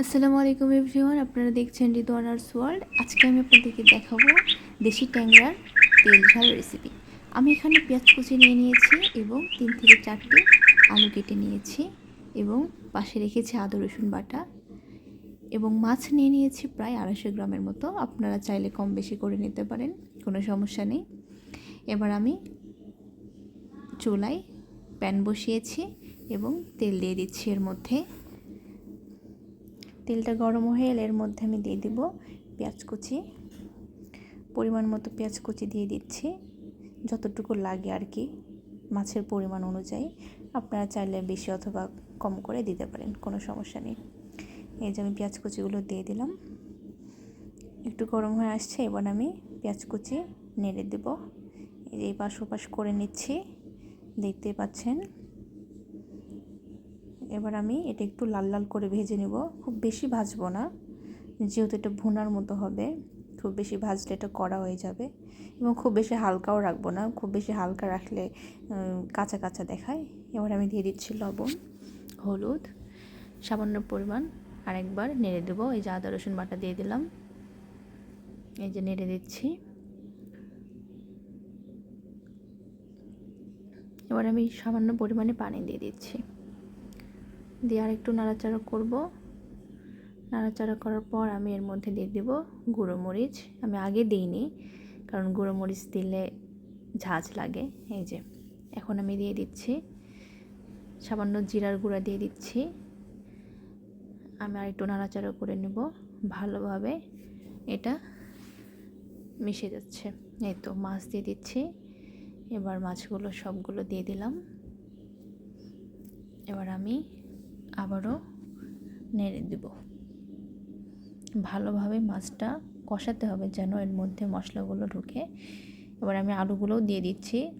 আসসালামু আলাইকুম এভরিওয়ান, আপনারা দেখছেন রিদু অনার্স ওয়ার্ল্ড। আজকে আমি আপনাদেরকে দেখাবো দেশি ট্যাংরার তেল ঝাল রেসিপি আমি এখানে পেঁয়াজ কুচি নিয়ে নিয়েছি এবং তিন থেকে চারটে আলু কেটে নিয়েছি এবং পাশে রেখেছি আদা, রসুন বাটা এবং মাছ নিয়ে নিয়েছি প্রায় আড়াইশো গ্রামের মতো। আপনারা চাইলে কম বেশি করে নিতে পারেন, কোনো সমস্যা নেই। এবার আমি চুলায় প্যান বসিয়েছি এবং তেল দিয়ে দিচ্ছি এর মধ্যে তেলটা গরম হয়ে এলে এর মধ্যে আমি দিয়ে দিব পেঁয়াজ কুচি। পরিমাণ মতো পেঁয়াজ কুচি দিয়ে দিচ্ছি, যতটুকু লাগে আর কি, মাছের পরিমাণ অনুযায়ী। আপনারা চাইলে বেশি অথবা কম করে দিতে পারেন, কোনো সমস্যা নেই। এই যে আমি পেঁয়াজ কুচিগুলো দিয়ে দিলাম। একটু গরম হয়ে আসছে, এবার আমি পেঁয়াজ কুচি নেড়ে দেব। এই যে পাশ ওপাশ করে নিচ্ছি, দেখতে পাচ্ছেন? এবার আমি এটা একটু লাল লাল করে ভেজে নেব। খুব বেশি ভাজবো না, যেহেতু এটা ভুনার মতো হবে, খুব বেশি ভাজলে এটা কড়া হয়ে যাবে এবং খুব বেশি হালকাও রাখব না, খুব বেশি হালকা রাখলে কাঁচা কাঁচা দেখায়। এবার আমি দিয়ে দিচ্ছি লবণ, হলুদ, সামান্য পরিমাণ আর একবার নেড়ে দেবো। এই যে আদা, রসুন বাটা দিয়ে দিলাম। এই যে নেড়ে দিচ্ছি। এবার আমি সামান্য পরিমাণে পানি দিয়ে দিচ্ছি। দিয়ে আর একটু নাড়াচাড়া করব। নাড়াচাড়া করার পর আমি এর মধ্যে দিয়ে দেব গুঁড়ো মরিচ। আমি আগে দিইনি, কারণ গুঁড়ো মরিচ দিলে ঝাঁঝ লাগে। এই যে, এখন আমি দিয়ে দিচ্ছি, সামান্য জিরার গুঁড়া দিয়ে দিচ্ছি। আমি আর একটু নাড়াচাড়া করে নেব, ভালোভাবে এটা মিশে যাচ্ছে। এই তো, মাছ দিয়ে দিচ্ছি। এবার মাছগুলো সবগুলো দিয়ে দিলাম। এবার আমি আবারও নেড়ে দেব। ভালোভাবে মাছটা কষাতে হবে যেন এর মধ্যে মশলাগুলো ঢুকে। এবার আমি আলুগুলোও দিয়ে দিচ্ছি।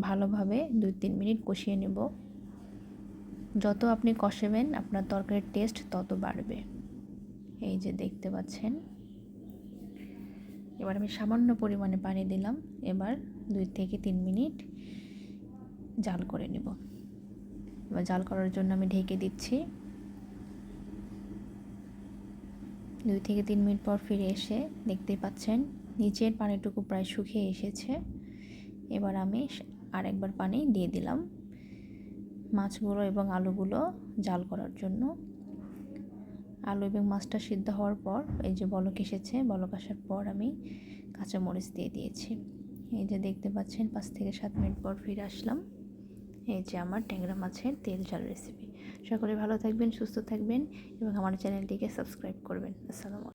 ভালোভাবে দুই তিন মিনিট কষিয়ে নেব। যত আপনি কষাবেন, আপনার তরকারির টেস্ট তত বাড়বে। এই যে দেখতে পাচ্ছেন। এবার আমি সামান্য পরিমাণে পানি দিলাম। এবার দুই থেকে তিন মিনিট জাল করে নেব। এবার জাল করার জন্য আমি ঢেকে দিচ্ছি। দুই থেকে তিন মিনিট পর ফিরে এসে দেখতেই পাচ্ছেন, নিচের পানিটুকু প্রায় শুকিয়ে এসেছে। এবার আমি আরেকবার পানি দিয়ে দিলাম মাছগুলো এবং আলুগুলো জাল করার জন্য। আলু এবং মাছটা সিদ্ধ হওয়ার পর, এই যে বলক এসেছে, বলক আসার পর আমি কাঁচামরিচ দিয়ে দিয়েছি। এই যে দেখতে পাচ্ছেন, পাঁচ থেকে সাত মিনিট পর ফিরে আসলাম। এই যে আমার ট্যাংরা মাছের তেল ঝাল রেসিপি সকলে ভালো থাকবেন, সুস্থ থাকবেন এবং আমার চ্যানেলটিকে সাবস্ক্রাইব করবেন। আসসালামু